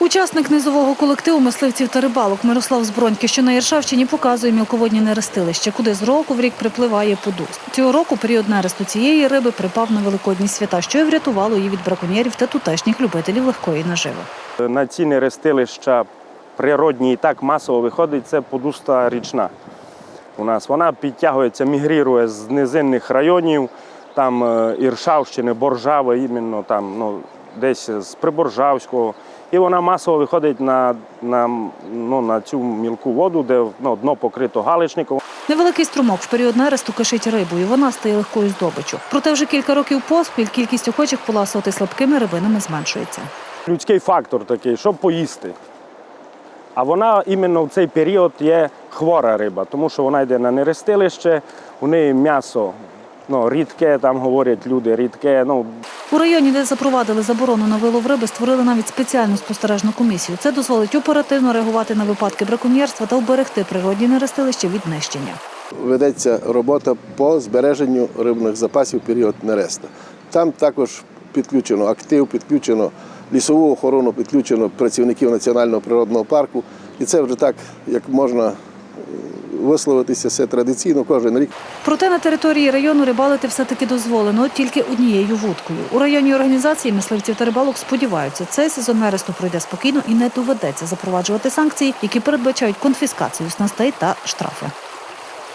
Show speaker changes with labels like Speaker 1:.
Speaker 1: Учасник низового колективу мисливців та рибалок Мирослав Зброньки, що на Іршавщині, показує мілководні нерестилище, куди з року в рік припливає подуст. Цього року період нересту цієї риби припав на великодні свята, що й врятувало її від браконьєрів та тутешніх любителів легкої наживи.
Speaker 2: На ці нерестилища природні і так масово виходить, це подуста річна. У нас вона підтягується, мігрірує з низинних районів, там е, Іршавщини, Боржави, іменно там, ну, десь з Приборжавського. І вона масово виходить на, на, ну, на цю мілку воду, де ну, дно покрито галичником.
Speaker 1: Невеликий струмок в період нересту кишить рибою. Вона стає легкою здобиччю. Проте вже кілька років поспіль кількість охочих поласувати слабкими рибинами зменшується.
Speaker 2: Людський фактор такий, щоб поїсти. А вона іменно в цей період є хвора риба, тому що вона йде на нерестилище, у неї м'ясо ну, рідке, там говорять люди, рідке. Ну,
Speaker 1: У районі, де запровадили заборону на вилов риби, створили навіть спеціальну спостережну комісію. Це дозволить оперативно реагувати на випадки браконьєрства та уберегти природні нерестилища від нищення.
Speaker 3: ведеться робота по збереженню рибних запасів період нереста. Там також підключено актив, підключено лісову охорону, підключено працівників національного природного парку. І це вже так, як можна висловитися, все традиційно кожен рік.
Speaker 1: Проте на території району рибалити все-таки дозволено тільки однією вудкою. У районній організації мисливців та рибалок сподіваються, цей сезон нересту пройде спокійно і не доведеться запроваджувати санкції, які передбачають конфіскацію снастей та штрафи.